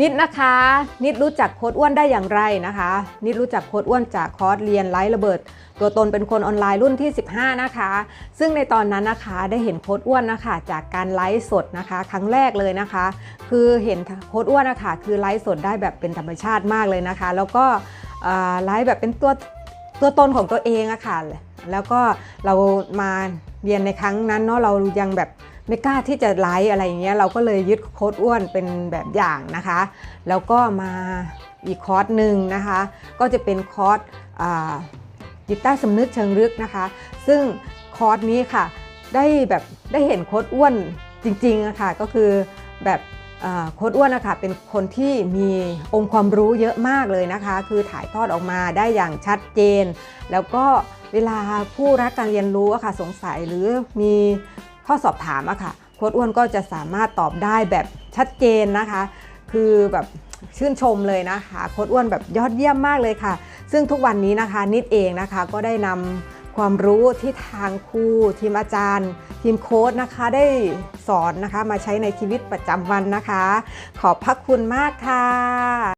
นิดนะคะ นิดรู้จักโค้ดอ้วนได้อย่างไรนะคะ นิดรู้จักโค้ดอ้วนจากคอร์สเรียนไลฟ์ระเบิด ตัวตนเป็นคนออนไลน์รุ่นที่ 15 นะคะ ซึ่งในตอนนั้นนะคะได้เห็นโค้ดอ้วนนะคะ จากการไลฟ์สดนะคะ ครั้งแรกเลยนะคะ คือเห็นโค้ดอ้วนนะคะคือไลฟ์สดได้แบบเป็นธรรมชาติมากเลยนะคะ แล้วก็ไลฟ์แบบเป็นตัวตัวตนของตัวเองอะค่ะแล้วก็เรามาเรียนในครั้งนั้นเนาะเรายังแบบ ไม่กล้าที่จะไลฟ์อะไรอย่างเงี้ยเราก็เลยยึดโค้ดอ้วนเป็นแบบอย่างนะคะ แล้วก็มาอีกคอร์สหนึ่งนะคะ ก็จะเป็นคอร์สจิตใต้สำนึกเชิงลึกนะคะ ซึ่งคอร์สนี้ค่ะได้แบบได้เห็นโค้ดอ้วนจริงๆอะค่ะก็คือแบบเอ่อโค้ดอ้วนนะคะเป็นคนที่มีองค์ความรู้เยอะมากเลยนะคะ คือถ่ายทอดออกมาได้อย่างชัดเจน แล้วก็เวลาผู้รักการเรียนรู้อะค่ะสงสัยหรือมี ข้อสอบถามอะค่ะโค้ดอ้วนก็จะสามารถตอบได้แบบชัดเจนนะคะ คือแบบชื่นชมเลยนะคะโค้ดอ้วนแบบยอดเยี่ยมมากเลยค่ะ ซึ่งทุกวันนี้นะคะนิดเองนะคะก็ได้นำความรู้ที่ทางครูทีมอาจารย์ ทีมโค้ดนะคะได้สอนนะคะมาใช้ในชีวิตประจำวันนะคะ ขอบพระคุณมากค่ะ